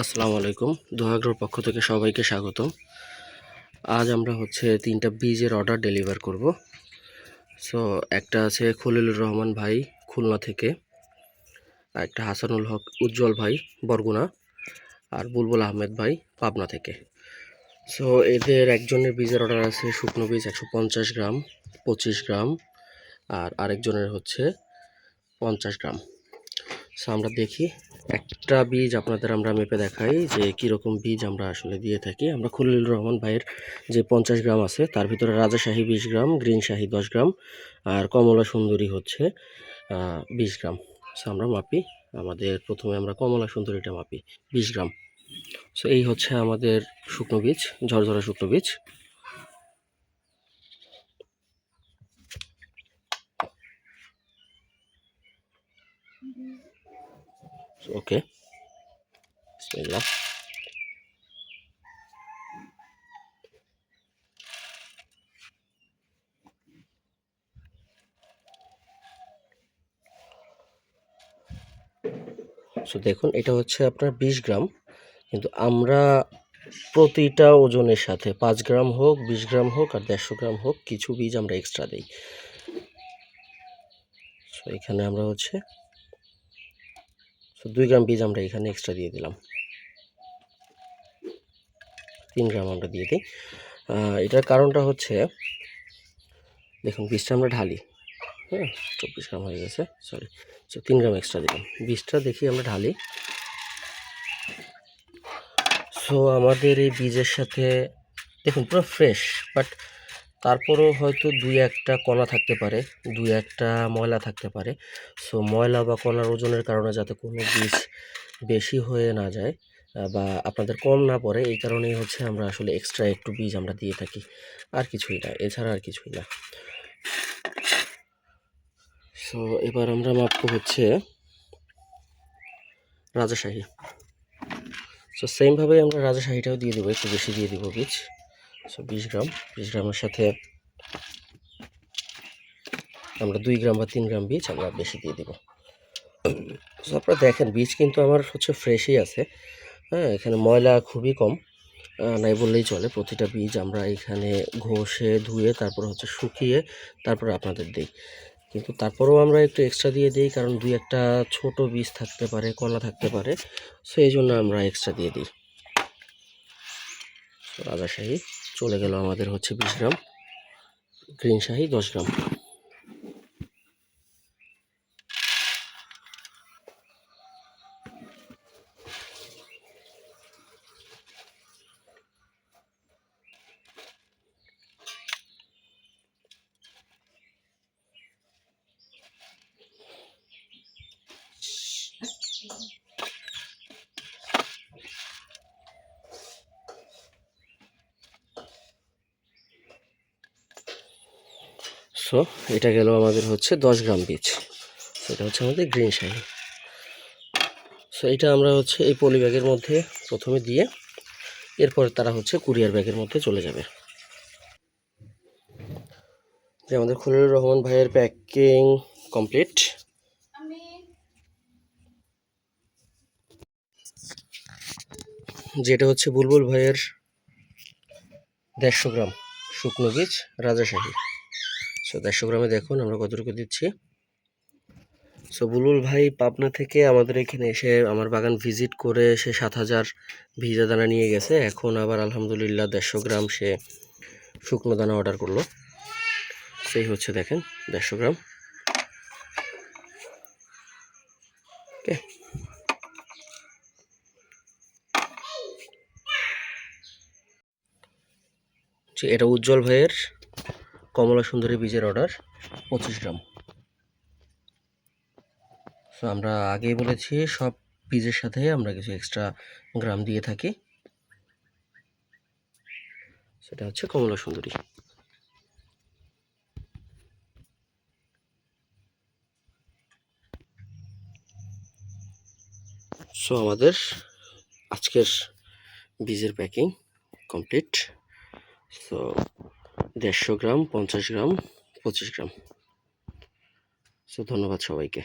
আসসালামু আলাইকুম। দোহাগ্রোর পক্ষ থেকে সবাইকে স্বাগত আজ আমরা হচ্ছে তিনটা বীজের অর্ডার ডেলিভার করব। সো একটা আছে খলিলুর রহমান ভাই, খুলনা থেকে, আর একটা হাসানুল হক উজ্জ্বল ভাই, বরগুনা, আর বুলবুল আহমেদ ভাই, পাবনা থেকে। সো এদের একজনের বীজের অর্ডার আছে শুকনো বীজ একশো পঞ্চাশ গ্রাম, পঁচিশ গ্রাম, আর আরেকজনের হচ্ছে পঞ্চাশ গ্রাম। সো আমরা দেখি একটা বীজ আপনাদের আমরা মেপে দেখাই যে কীরকম বীজ আমরা আসলে দিয়ে থাকি। আমরা খলিলুর রহমান ভাইয়ের যে পঞ্চাশ গ্রাম আছে, তার ভিতরে রাজাশাহী বিশ গ্রাম গ্রিন শাহি দশ গ্রাম আর কমলা সুন্দরী হচ্ছে বিশ গ্রাম। সো আমরা মাপি। আমাদের প্রথমে আমরা কমলা সুন্দরীটা মাপি, বিশ গ্রাম। সো এই হচ্ছে আমাদের শুকনো বীজ, ঝরঝরা শুকনো বীজ। ওকে সো দেখুন, এটা হচ্ছে আপনার বিশ গ্রাম। কিন্তু আমরা প্রতিটা ওজনের সাথে পাঁচ গ্রাম হোক, বিশ গ্রাম হোক আর দেড়শো গ্রাম হোক কিছু বীজ আমরা এক্সট্রা দিই। সো এখানে আমরা হচ্ছে সো দুই গ্রাম বীজ আমরা এখানে এক্সট্রা দিয়ে দিলাম। তিন গ্রাম আমরা দিয়ে দিই। এটার কারণটা হচ্ছে, দেখুন বীজটা আমরা ঢালি। হ্যাঁ চব্বিশ গ্রাম হয়ে গেছে সরি সো তিন গ্রাম এক্সট্রা দিলাম। বীজটা দেখি আমরা ঢালি। সো আমাদের এই বীজের সাথে, দেখুন পুরো ফ্রেশ বাট তারপরেও হয়তো দুই একটা কণা থাকতে পারে, দুই একটা ময়লা থাকতে পারে। সো ময়লা বা কণার ওজনের কারণে যাতে কোনো বীজ বেশি হয়ে না যায় বা আপনাদের কম না পড়ে, এই কারণেই হচ্ছে আমরা আসলে এক্সট্রা একটু বীজ আমরা দিয়ে থাকি। আর কিছুই না, এছাড়া আর কিছুই না। সো এবার আমরা মাপবো হচ্ছে রাজাশাহী। সো সেমভাবে আমরা রাজাশাহীটাও দিয়ে দেবো, একটু বেশি দিয়ে দেবো বীজ। সো বিশ গ্রাম। বিশ গ্রামের সাথে আমরা দুই গ্রাম বা তিন গ্রাম বীজ আমরা বেশি দিয়ে দিব। সো আপনারা দেখেন, বীজ কিন্তু আমার হচ্ছে ফ্রেশই আছে। হ্যাঁ এখানে ময়লা খুবই কম নাই বললেই চলে। প্রতিটা বীজ আমরা এখানে ঘষে, ধুয়ে, তারপর হচ্ছে শুকিয়ে তারপর আপনাদের দিই। কিন্তু তারপরেও আমরা একটু এক্সট্রা দিয়ে দিই, কারণ দুই একটা ছোট বীজ থাকতে পারে কলা থাকতে পারে সো এই জন্য আমরা এক্সট্রা দিয়ে দিই। রাজাশাহী চলে গেল আমাদের হচ্ছে বিশ গ্রাম গ্রিন শাহি দশ গ্রাম। সো এটা গেল আমাদের হচ্ছে দশ গ্রাম বীজ। এটা হচ্ছে আমাদের গ্রিন শাহি সো এটা আমরা হচ্ছে এই পলি ব্যাগের মধ্যে প্রথমে দিয়ে এরপরে তারা হচ্ছে কুরিয়ার ব্যাগের মধ্যে চলে যাবে। যে আমাদের খলিলুর রহমান ভাইয়ের প্যাকিং কমপ্লিট। যেটা হচ্ছে বুলবুল ভাইয়ের দেড়শো গ্রাম শুকনো বীজ রাজাশাহী সো দেড়শো গ্রামে দেখুন আমরা কতটুকু দিচ্ছি। সো বুলুল ভাই পাবনা থেকে আমাদের এখানে এসে আমার বাগান ভিজিট করে সে সাত হাজার ভিজা দানা নিয়ে গেছে। এখন আবার আলহামদুলিল্লাহ দেড়শো গ্রাম সে শুকনো দানা অর্ডার করল। সেই হচ্ছে দেখেন দেড়শো গ্রাম এটা উজ্জ্বল ভাইয়ের কমলা সুন্দরী বীজের অর্ডার পঁচিশ গ্রাম। সো আমরা আগে বলেছি, সব বীজের সাথে আমরা কিছু এক্সট্রা গ্রাম দিয়ে থাকি। সেটা হচ্ছে কমলা সুন্দরী। সো আমাদের আজকের বীজের প্যাকিং কমপ্লিট সো দেড়শো গ্রাম পঞ্চাশ গ্রাম পঁচিশ গ্রাম। সো ধন্যবাদ সবাইকে।